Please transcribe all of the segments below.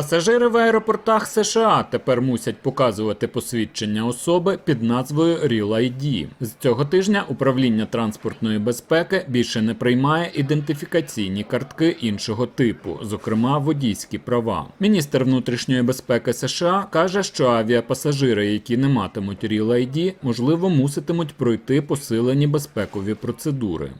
Пасажири в аеропортах США тепер мусять показувати посвідчення особи під назвою Real ID. З цього тижня управління транспортної безпеки більше не приймає ідентифікаційні картки іншого типу, зокрема водійські права. Міністр внутрішньої безпеки США каже, що авіапасажири, які не матимуть Real ID, можливо, муситимуть пройти посилені безпекові процедури.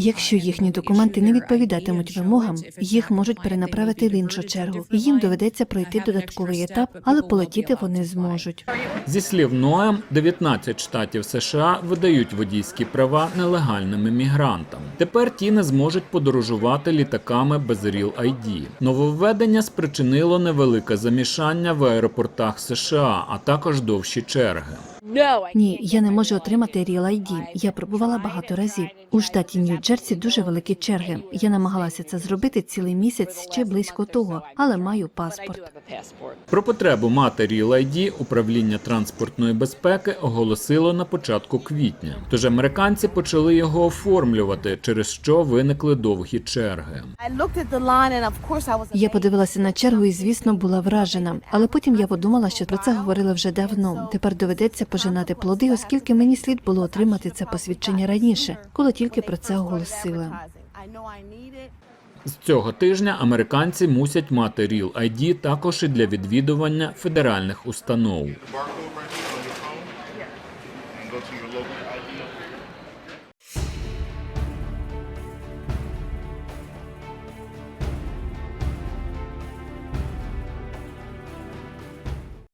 Якщо їхні документи не відповідатимуть вимогам, їх можуть перенаправити в іншу чергу. Їм доведеться пройти додатковий етап, але полетіти вони зможуть. Зі слів Ноем, 19 штатів США видають водійські права нелегальним іммігрантам. Тепер ті не зможуть подорожувати літаками без Real ID. Нововведення спричинило невелике замішання в аеропортах США, а також довші черги. Ні, я не можу отримати Real ID. Я пробувала багато разів. У штаті Нью-Джерсі дуже великі черги. Я намагалася це зробити цілий місяць чи близько того, але маю паспорт. Про потребу мати Real ID управління транспортної безпеки оголосило на початку квітня. Тож американці почали його оформлювати, через що виникли довгі черги. Я подивилася на чергу і, звісно, була вражена. Але потім я подумала, що про це говорили вже давно. Тепер доведеться пожинати плоди, оскільки мені слід було отримати це посвідчення раніше, коли тільки про це it. З цього тижня американці мусять мати Real ID також і для відвідування федеральних установ.